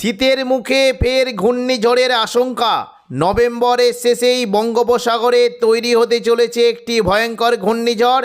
শীতের মুখে ফের ঘূর্ণিঝড়ের আশঙ্কা। নভেম্বরের শেষেই বঙ্গোপসাগরে তৈরি হতে চলেছে একটি ভয়ঙ্কর ঘূর্ণিঝড়।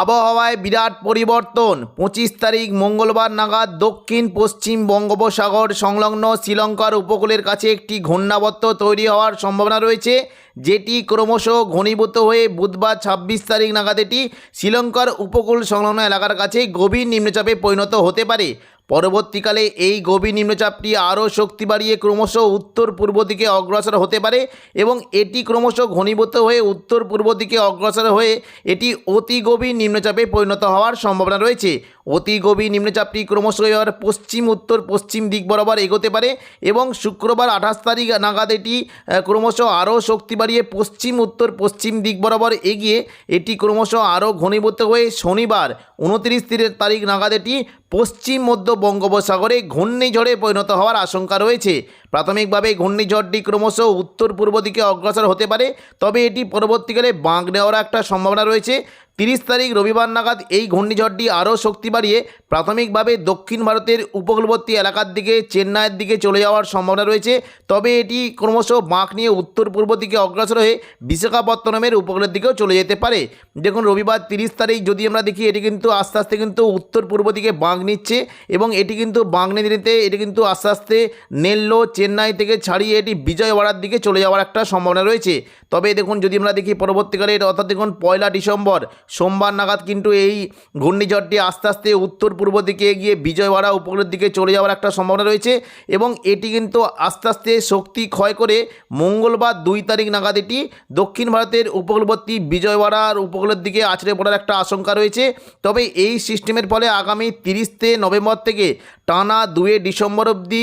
আবহাওয়ায় বিরাট পরিবর্তন। পঁচিশ তারিখ মঙ্গলবার নাগাদ দক্ষিণ পশ্চিম বঙ্গোপসাগর সংলগ্ন শ্রীলঙ্কার উপকূলের কাছে একটি ঘূর্ণাবর্ত তৈরি হওয়ার সম্ভাবনা রয়েছে, যেটি ক্রমশ ঘনীভূত হয়ে বুধবার ছাব্বিশ তারিখ নাগাদ এটি শ্রীলঙ্কার উপকূল সংলগ্ন এলাকার কাছে গভীর নিম্নচাপে পরিণত হতে পারে। পরবর্তীকালে এই গভীর নিম্নচাপটি আরও শক্তি বাড়িয়ে ক্রমশ উত্তর পূর্ব দিকে অগ্রসর হতে পারে এবং এটি ক্রমশ ঘনীভূত হয়ে উত্তর পূর্ব দিকে অগ্রসর হয়ে এটি অতি গভীর নিম্নচাপে পরিণত হওয়ার সম্ভাবনা রয়েছে। অতি গভীর নিম্নচাপটি ক্রমশ এবার পশ্চিম, উত্তর, পশ্চিম দিক বরাবর এগোতে পারে এবং শুক্রবার আঠাশ তারিখ নাগাদ এটি ক্রমশ আরও শক্তি বাড়িয়ে পশ্চিম, উত্তর, পশ্চিম দিক বরাবর এগিয়ে এটি ক্রমশ আরও ঘনীভূত হয়ে শনিবার উনত্রিশ তারিখ নাগাদ এটি পশ্চিম, মধ্য বঙ্গোপসাগরে ঘূর্ণিঝড়ে পরিণত হওয়ার আশঙ্কা রয়েছে। প্রাথমিকভাবে ঘূর্ণিঝড়টি ক্রমশ উত্তর পূর্ব দিকে অগ্রসর হতে পারে, তবে এটি পরবর্তীকালে বাঁক নেওয়ার একটা সম্ভাবনা রয়েছে। তিরিশ তারিখ রবিবার নাগাদ এই ঘূর্ণিঝড়টি আরও শক্তি বাড়িয়ে প্রাথমিকভাবে দক্ষিণ ভারতের উপকূলবর্তী এলাকার দিকে, চেন্নাইয়ের দিকে চলে যাওয়ার সম্ভাবনা রয়েছে। তবে এটি ক্রমশ বাঁক নিয়ে উত্তর পূর্ব দিকে অগ্রসর হয়ে বিশাখাপত্তনমের উপকূলের দিকেও চলে যেতে পারে। দেখুন, রবিবার তিরিশ তারিখ যদি আমরা দেখি, এটি কিন্তু আস্তে আস্তে কিন্তু উত্তর পূর্ব দিকে বাঁক নিচ্ছে এবং এটি কিন্তু বাঁক নিতে নিতে এটি কিন্তু আস্তে আস্তে নেল্লো, চেন্নাই থেকে ছাড়িয়ে এটি বিজয়ওয়াড়ার দিকে চলে যাওয়ার একটা সম্ভাবনা রয়েছে। তবে দেখুন, যদি আমরা দেখি পরবর্তীকালে, অর্থাৎ দেখুন, পয়লা ডিসেম্বর সোমবার নাগাদ কিন্তু এই ঘূর্ণিঝড়টি আস্তে আস্তে উত্তর পূর্ব দিকে গিয়ে বিজয়ওয়াড়া উপকূলের দিকে চলে যাওয়ার একটা সম্ভাবনা রয়েছে এবং এটি কিন্তু আস্তে আস্তে শক্তি ক্ষয় করে মঙ্গলবার দুই তারিখ নাগাদ এটি দক্ষিণ ভারতের উপকূলবর্তী বিজয়ওয়াড়ার উপকূলের দিকে আছড়ে পড়ার একটা আশঙ্কা রয়েছে। তবে এই সিস্টেমের ফলে আগামী তিরিশে নভেম্বর থেকে টানা দুয়ে ডিসেম্বর অবধি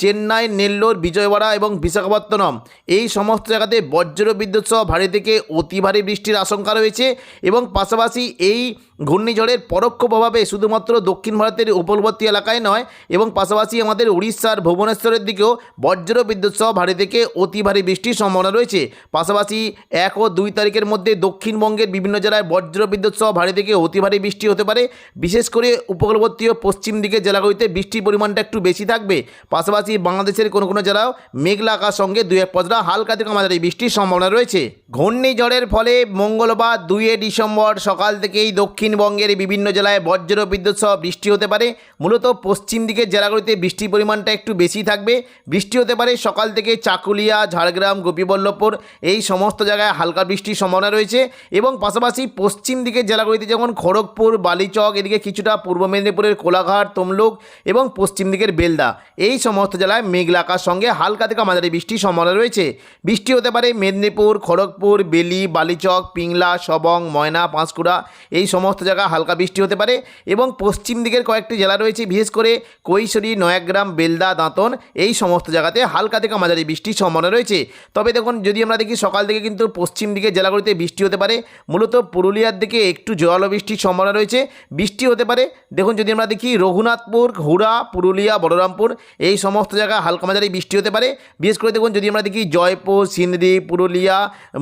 চেন্নাই, নেল্লোর, বিজয়ওয়াড়া এবং বিশাখাপত্তনম এই সমস্ত জায়গাতে বজ্র বিদ্যুৎ সহ ভারী থেকে অতি ভারী বৃষ্টির আশঙ্কা রয়েছে এবং পাশাপাশি এই ঘূর্ণিঝড়ের পরোক্ষ প্রভাবে শুধুমাত্র দক্ষিণ ভারতের উপকূলবর্তী এলাকায় নয়, এবং পাশাপাশি আমাদের উড়িষ্যার ভুবনেশ্বরের দিকেও বজ্র বিদ্যুৎ সহ ভারী থেকে অতি ভারী বৃষ্টির সম্ভাবনা রয়েছে। পাশাপাশি এক ও দুই তারিখের মধ্যে দক্ষিণবঙ্গের বিভিন্ন জেলায় বজ্র বিদ্যুৎ সহ ভারী থেকে অতি ভারী বৃষ্টি হতে পারে। বিশেষ করে উপকূলবর্তী ও পশ্চিম দিকের জেলাগুলিতে বৃষ্টির পরিমাণটা একটু বেশি থাকবে। পাশাপাশি বাংলাদেশের কোনো কোনো জেলাও মেঘলা আকাশ সঙ্গে দুই এক পজরা হালকা থেকে মাঝারি বৃষ্টির সম্ভাবনা রয়েছে। ঘূর্ণিঝড়ের ফলে মঙ্গলবার দুইয়ে ডিসেম্বর সকাল থেকেই দক্ষিণবঙ্গের বিভিন্ন জেলায় বজ্র বিদ্যুৎ সহ বৃষ্টি হতে পারে। মূলত পশ্চিম দিকের জেলাগুলিতে বৃষ্টির পরিমাণটা একটু বেশি থাকবে। বৃষ্টি হতে পারে সকাল থেকে চাকুলিয়া, ঝাড়গ্রাম, গোপীবল্লভপুর। এই সমস্ত জায়গায় হালকা বৃষ্টির সম্ভাবনা রয়েছে এবং পাশাপাশি পশ্চিম দিকের জেলাগুলিতে যেমন খড়গপুর, বালিচক, এদিকে কিছুটা পূর্ব মেদিনীপুরের কোলাঘাট, তমলুক এবং পশ্চিম দিকের বেলদা। এই সমস্ত জেলায় মেঘলা আকাশ সঙ্গে হালকা থেকে মাঝারি বৃষ্টির সম্ভাবনা রয়েছে। বৃষ্টি হতে পারে মেদিনীপুর, খড়গপুর, বেলি, বালিচক, পিংলা সবং ময়না পাঁশকুড়া, এই সমস্ত জায়গায় হালকা বৃষ্টি হতে পারে এবং পশ্চিম দিকের কয়েকটি জেলা রয়েছে, বিশেষ করে কৈশোরী, নয়াগ্রাম, বেলদা, দাঁতন, এই সমস্ত জায়গাতে হালকা থেকে মাঝারি বৃষ্টির সম্ভাবনা রয়েছে। তবে দেখুন, যদি আমরা দেখি সকাল থেকে কিন্তু পশ্চিম দিকের জেলাগুলিতে বৃষ্টি হতে পারে, মূলত পুরুলিয়ার দিকে একটু জোরালো বৃষ্টির সম্ভাবনা রয়েছে, বৃষ্টি হতে পারে। দেখুন, যদি আমরা দেখি রঘুনাথপুর, হুড়া, পুরুলিয়া, বলরামপুর, এই সমস্ত জায়গায় হালকা মাঝারি বৃষ্টি হতে পারে। বিশেষ করে দেখুন, যদি আমরা দেখি জয়পুর, সিন্দি, পুরুলিয়া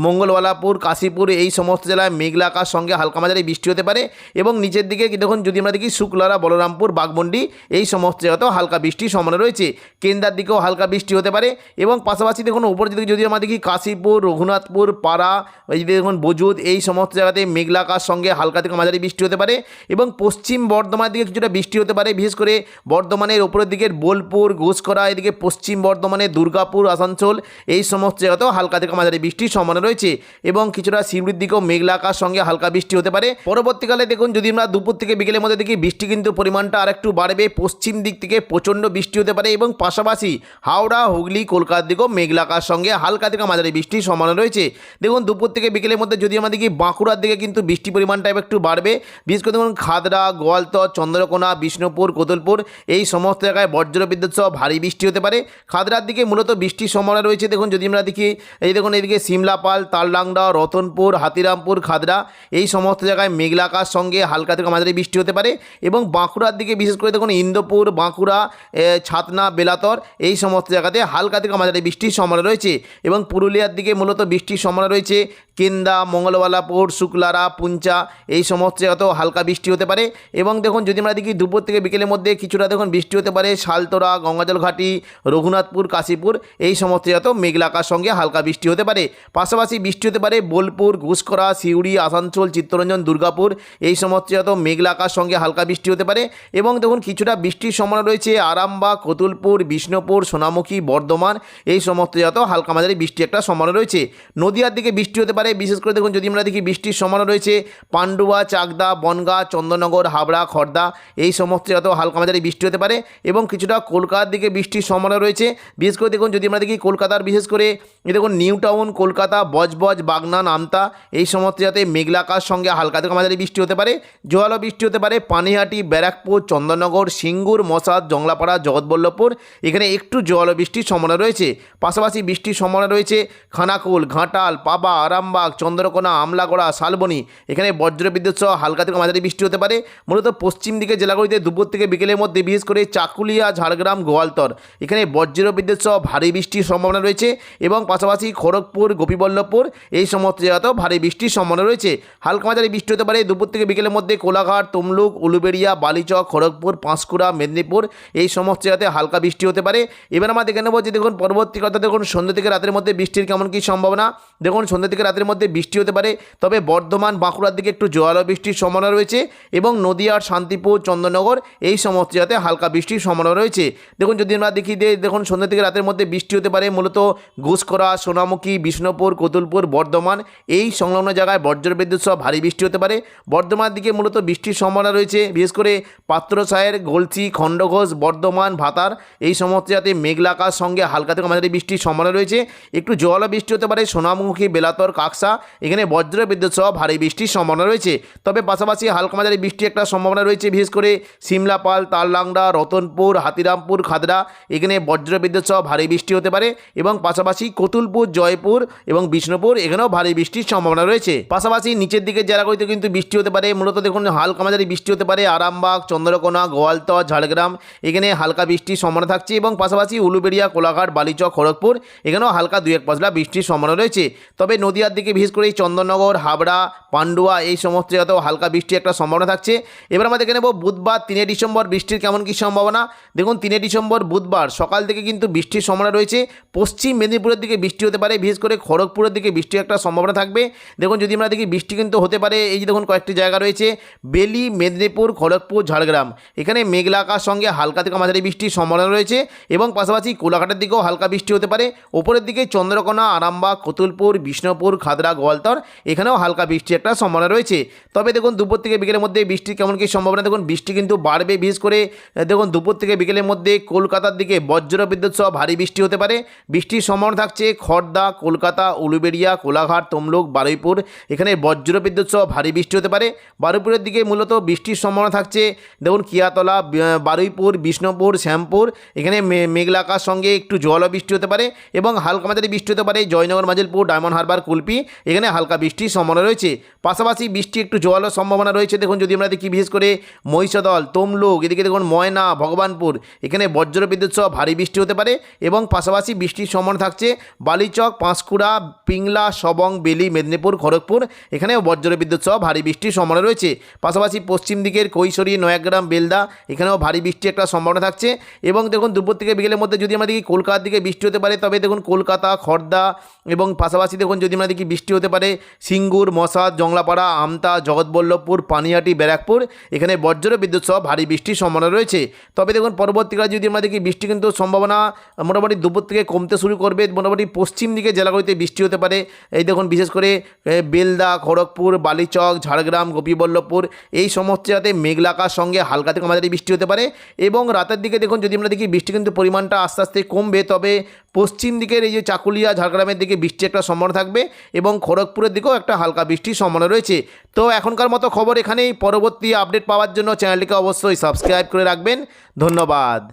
মঙ্গলওয়ালাপুর কাশীপুর, এই সমস্ত জেলায় মেঘলা আকাশ সঙ্গে হালকা মাঝারি বৃষ্টি হতে পারে এবং নিচের দিকে দেখুন, যদি আমরা দেখি শুক্লারা, বলরামপুর বাগমন্ডি এই সমস্ত জায়গাতেও হালকা বৃষ্টির সম্ভাবনা রয়েছে। কেন্দ্রার দিকেও হালকা বৃষ্টি হতে পারে এবং পাশাপাশি দেখুন উপর দিকে যদি আমরা দেখি কাশীপুর, রঘুনাথপুর, পাড়া, এই দেখুন, বজুদ, এই সমস্ত জায়গাতে মেঘলা আকাশ সঙ্গে হালকা থেকে মাঝারি বৃষ্টি হতে পারে এবং পশ্চিম বর্ধমানের দিকে কিছুটা বৃষ্টি হতে পারে, বিশেষ করে বর্ধমানের ওপরের দিকের বোলপুর, ঘোষকরা, এদিকে পশ্চিম বর্ধমানের দুর্গাপুর, আসানসোল, এই সমস্ত জায়গাতেও হালকা থেকে মাঝারি বৃষ্টির সম্ভাবনা রয়েছে এবং কিছুটা শিউড়ির দিকেও মেঘলা আকাশ সঙ্গে হালকা হালকা বৃষ্টি হতে পারে। পরবর্তীকালে দেখুন, যদি আমরা দুপুর থেকে বিকেলের মধ্যে দেখি, বৃষ্টি কিন্তু পরিমাণটা আর একটু বাড়বে। পশ্চিম দিক থেকে প্রচণ্ড বৃষ্টি হতে পারে এবং পাশাপাশি হাওড়া, হুগলি, কলকাতার দিকেও মেঘলাকার সঙ্গে হালকা থেকে মাঝারি বৃষ্টির সম্ভাবনা রয়েছে। দেখুন, দুপুর থেকে বিকেলের মধ্যে যদি আমরা দেখি, বাঁকুড়ার দিকে কিন্তু বৃষ্টি পরিমাণটা একটু বাড়বে। বিশেষ করে দেখুন, খাদরা, গোয়ালতর, চন্দ্রকোনা, বিষ্ণুপুর কোতলপুর এই সমস্ত জায়গায় বজ্র বিদ্যুৎ সহ ভারী বৃষ্টি হতে পারে। খাদরার দিকে মূলত বৃষ্টির সম্ভাবনা রয়েছে। দেখুন, যদি আমরা দেখি, এই দেখুন এদিকে সিমলাপাল, তালডাংরা, রতনপুর, হাতিরামপুর, খাদরা এই সমস্ত জায়গায় মেঘলা আকাশ সঙ্গে হালকা থেকে মাঝারি বৃষ্টি হতে পারে এবং বাঁকুড়ার দিকে, বিশেষ করে দেখুন ইন্দোপুর, বাঁকুড়া ছাতনা, বেলাতর, এই সমস্ত জায়গাতে হালকা থেকে মাঝারি বৃষ্টির সম্ভাবনা রয়েছে এবং পুরুলিয়ার দিকে মূলত বৃষ্টির সম্ভাবনা রয়েছে কেন্দা মঙ্গলবালাপুর শুক্লারা, পুঞ্চা, এই সমস্ত জায়গাতেও হালকা বৃষ্টি হতে পারে। এবং দেখুন, যদি আমরা দেখি দুপুর থেকে বিকেলের মধ্যে কিছুটা দেখুন বৃষ্টি হতে পারে, শালতোরা গঙ্গাজল ঘাটি রঘুনাথপুর, কাশীপুর, এই সমস্ত জায়গাতেও মেঘলাকার সঙ্গে হালকা বৃষ্টি হতে পারে। পাশাপাশি বৃষ্টি হতে পারে বোলপুর ঘুষকরা সিউড়ি, আসানসোল, চিত্তরঞ্জন, দুর্গাপুর, এই সমস্ত জায়গাতেও মেঘলাকার সঙ্গে হালকা বৃষ্টি হতে পারে। এবং দেখুন, কিছুটা বৃষ্টির সম্ভাবনা রয়েছে আরামবাগ, কতুলপুর, বিষ্ণুপুর, সোনামুখী, বর্ধমান, এই সমস্ত জায়গাতেও হালকা মাঝারি বৃষ্টি একটা সম্ভাবনা রয়েছে। নদীয়ার দিকে বৃষ্টি হতে পারে বিশেষ করে দেখুন, যদি আমরা দেখি বৃষ্টির সম্ভাবনা রয়েছে, পান্ডুয়া, চাকদা, বনগা, চন্দননগর, হাবড়া খড়দা এই সমস্ত জায়গাতেও হালকা মাঝারি বৃষ্টি হতে পারে এবং কিছুটা কলকাতার দিকে বৃষ্টির সম্ভাবনা রয়েছে। বিশেষ করে দেখুন, যদি আমরা দেখি কলকাতার বিশেষ করে দেখুন, নিউ টাউন, কলকাতা, বজবজ বাগনান আমতা এই সমস্ত জায়গাতে মেঘলাকার সঙ্গে হালকা থেকে মাঝারি বৃষ্টি হতে পারে। জোয়ালো বৃষ্টি হতে পারে পানিহাটি, ব্যারাকপুর, চন্দননগর, সিঙ্গুর, মশাদ, জংলাপাড়া, জগৎবল্লভপুর, এখানে একটু জোয়ালো বৃষ্টির সম্ভাবনা রয়েছে। পাশাপাশি বৃষ্টির সম্ভাবনা রয়েছে খানাকুল, ঘাটাল, পাবা আরামবাগ চন্দ্রকোনা, আমলাগড়া, শালবনি। এখানে বজ্রবিদ্যুৎ সহ হালকা থেকে মাঝারি বৃষ্টি হতে পারে। মূলত পশ্চিম দিকে জেলাগুলিতে দুপুর থেকে বিকেলের মধ্যে, বিশেষ করে চাকুলিয়া, ঝাড়গ্রাম, গোয়ালতর। এখানে বজ্র বিদ্যুৎ সহ ভারী বৃষ্টির সম্ভাবনা রয়েছে এবং পাশাপাশি খড়গপুর, গোপীবল্লভপুর এই সমস্ত জায়গাতেও ভারী বৃষ্টির সম্ভাবনা রয়েছে। হালকা মাঝারি বৃষ্টি হতে পারে। দুপুর থেকে বিকেলের মধ্যে কোলাঘাট, তমলুক, উলুবেড়িয়া, বালিচক, খড়গপুর, পাঁশকুড়া, মেদিনীপুর এই সমস্ত জায়গাতে হালকা বৃষ্টি হতে পারে। এবার আমরা দেখে নেব যে দেখুন, পরবর্তী কথা, দেখুন, সন্ধ্যা থেকে রাতের মধ্যে বৃষ্টির কেমন কী সম্ভাবনা। দেখুন, সন্ধ্যা থেকে রাতের মধ্যে বৃষ্টি হতে পারে। তবে বর্ধমান বাঁকুড়ার দিকে একটু জোয়ালো বৃষ্টির সম্ভাবনা রয়েছে এবং নদিয়ার শান্তিপুর চন্দননগর এই সমস্ত জায়গাতে হালকা বৃষ্টির সম্ভাবনা রয়েছে। দেখুন, যদি আমরা দেখি যে, দেখুন, সন্ধ্যা থেকে রাতের মধ্যে বৃষ্টি হতে পারে, মূলত ঘুষকরা সোনামুখী, বিষ্ণুপুর, কতুলপুর, বর্ধমান এই সংলগ্ন জায়গায় বজ্রবিদ্যুৎ সহ ভারী বৃষ্টি হতে পারে। বর্ধমানের দিকে মূলত বৃষ্টির সম্ভাবনা রয়েছে, বিশেষ করে পাত্রসায়ের গলসি খণ্ডঘোষ, বর্ধমান, ভাতার এই সমস্ত জায়গাতে মেঘলা আকাশ সঙ্গে হালকা থেকে মাঝারি বৃষ্টির সম্ভাবনা রয়েছে। একটু জোয়ালো বৃষ্টি হতে পারে, সোনামুখী, বেলাতর কাকসা এখানে বজ্র বিদ্যুৎ সহ ভারী বৃষ্টির সম্ভাবনা রয়েছে। তবে পাশাপাশি হালকা মাঝারি বৃষ্টি একটা সম্ভাবনা রয়েছে, বিশেষ করে সিমলাপাল তাললাংড়া রতনপুর, হাতিরামপুর, খাদরা। এখানে বজ্র বিদ্যুৎ সহ ভারী বৃষ্টি হতে পারে এবং পাশাপাশি কতুলপুর, জয়পুর এবং বিষ্ণুপুর এখানেও ভারী বৃষ্টির সম্ভাবনা রয়েছে। পাশাপাশি নিচের দিকে জেলাগুলিতে কিন্তু বৃষ্টি হতে পারে। মূলত দেখুন হালকা মাঝারি বৃষ্টি হতে পারে আরামবাগ, চন্দ্রকোনা, গোয়ালতর, ঝাড়গ্রাম। এখানে হালকা বৃষ্টির সম্ভাবনা থাকছে এবং পাশাপাশি উলুবেড়িয়া, কোলাঘাট, বালিচক, খড়গপুর এখানেও হালকা দুই এক পাঁচলা বৃষ্টির সম্ভাবনা রয়েছে। তবে নদীয়ার দিকে বিশেষ করে চন্দননগর হাবড়া পান্ডুয়া, এই সমস্ত জায়গাতেও হালকা বৃষ্টির একটা সম্ভাবনা থাকছে। এবার আমরা দেখে নেব বুধবার, তিনে ডিসেম্বর বৃষ্টির কেমন কী সম্ভাবনা। দেখুন, তিনে ডিসেম্বর বুধবার, সকাল থেকে কিন্তু বৃষ্টির সম্ভাবনা রয়েছে। পশ্চিম মেদিনীপুরের দিকে বৃষ্টি হতে পারে, বিশেষ করে খড়গপুরের দিকে বৃষ্টির একটা সম্ভাবনা থাকবে। দেখুন, যদি আমরা দেখি বৃষ্টি কিন্তু হতে পারে, এই যে দেখুন কয়েকটি জায়গা রয়েছে, বেলি, মেদিনীপুর, খড়গপুর, ঝাড়গ্রাম। এখানে মেঘলা আকাশ সঙ্গে হালকা থেকে মাঝারি বৃষ্টির সম্ভাবনা রয়েছে এবং পাশাপাশি কোলাঘাটের দিকেও হালকা বৃষ্টি হতে পারে। ওপরের দিকে চন্দ্রকোনা, আরামবাগ, কতুলপুর, বিষ্ণুপুর, খাদরা, গোয়ালতর, এখানেও হালকা বৃষ্টি একটা সম্ভাবনা রয়েছে। তবে দেখুন, দুপুর থেকে বিকেলের মধ্যে বৃষ্টির কেমন কী সম্ভাবনা? দেখুন, বৃষ্টি কিন্তু বাড়বে বিশেষ করে, দেখুন, দুপুর থেকে বিকেলের মধ্যে কলকাতার দিকে বজ্র বিদ্যুৎ সহ ভারী বৃষ্টি হতে পারে। বৃষ্টির সম্ভাবনা থাকছে খড়দা কলকাতা, উলুবেড়িয়া, কোলাঘাট, তমলুক, বারুইপুর। এখানে বজ্র বিদ্যুৎ সহ ভারী বৃষ্টি হতে পারে। বারুইপুরের দিকে মূলত বৃষ্টির সম্ভাবনা থাকছে, দেখুন, কিয়াতলা বারুইপুর, বিষ্ণুপুর, শ্যামপুর। এখানে মে- মেঘলা আকাশ সঙ্গে একটু জলও বৃষ্টি হতে পারে এবং হালকা মাঝারি বৃষ্টি হতে পারে জয়নগর, মাজিলপুর, ডায়মন্ড হারবার, কুলপি। এখানে হালকা বৃষ্টির সম্ভাবনা রয়েছে। পাশাপাশি বৃষ্টি একটু জোয়ালোর সম্ভাবনা রয়েছে। দেখুন, যদি আমরা দেখি বিশেষ করে মহিষদল, তমলুক, এদিকে দেখুন, ময়না, ভগবানপুর, এখানে বজ্র বিদ্যুৎ সহ ভারী বৃষ্টি হতে পারে এবং পাশাপাশি বৃষ্টির সম্ভাবনা থাকছে বালিচক, পাঁশকুড়া, পিংলা, সবং, বেলি, মেদিনীপুর, খড়গপুর, এখানেও বজ্র বিদ্যুৎ সহ ভারী বৃষ্টির সম্ভাবনা রয়েছে। পাশাপাশি পশ্চিম দিকের কৈশোরী, নয়াগ্রাম, বেলদা, এখানেও ভারী বৃষ্টি একটা সম্ভাবনা থাকছে এবং দেখুন, দুপুর থেকে বিকেলের মধ্যে যদি আমরা দেখি কলকাতার দিকে বৃষ্টি হতে পারে, তবে দেখুন, কলকাতা খড়দা এবং পাশাপাশি দেখুন, যদি আমরা দেখি বৃষ্টি হতে পারে সিঙ্গুর মশাদ জংলাপাড়া, আমতা, জগৎবল্লভপুর, পানিহাটি, ব্যারাকপুর, এখানে বজ্র বিদ্যুৎ সহ ভারী বৃষ্টির সম্ভাবনা রয়েছে। তবে দেখুন, পরবর্তীকালে যদি আমরা দেখি, বৃষ্টি কিন্তু সম্ভাবনা মোটামুটি দুপুর থেকে কমতে শুরু করবে। মোটামুটি পশ্চিম দিকে জেলাগুলিতে বৃষ্টি হতে পারে। এই দেখুন, বিশেষ করে বেলদা, খড়গপুর, বালিচক, ঝাড়গ্রাম, গোপীবল্লভপুর, এই সমস্ত জায়গাতে মেঘলাকার সঙ্গে হালকা থেকে মাঝারি বৃষ্টি হতে পারে। এবং রাতের দিকে দেখুন, যদি আমরা দেখি বৃষ্টি কিন্তু পরিমাণটা আস্তে আস্তে কমবে। তবে পশ্চিম দিকের এই যে চাকুলিয়া, ঝাড়গ্রামের দিকে বৃষ্টি একটা সম্ভাবনা থাকবে এবং খড়গপুরের দিকেও একটা হালকা বৃষ্টির সম্ভাবনা রয়েছে। তো এখনকার মতো খবর এখানেই। পরবর্তী আপডেট পাওয়ার জন্য চ্যানেলটিকে অবশ্যই সাবস্ক্রাইব করে রাখবেন। ধন্যবাদ।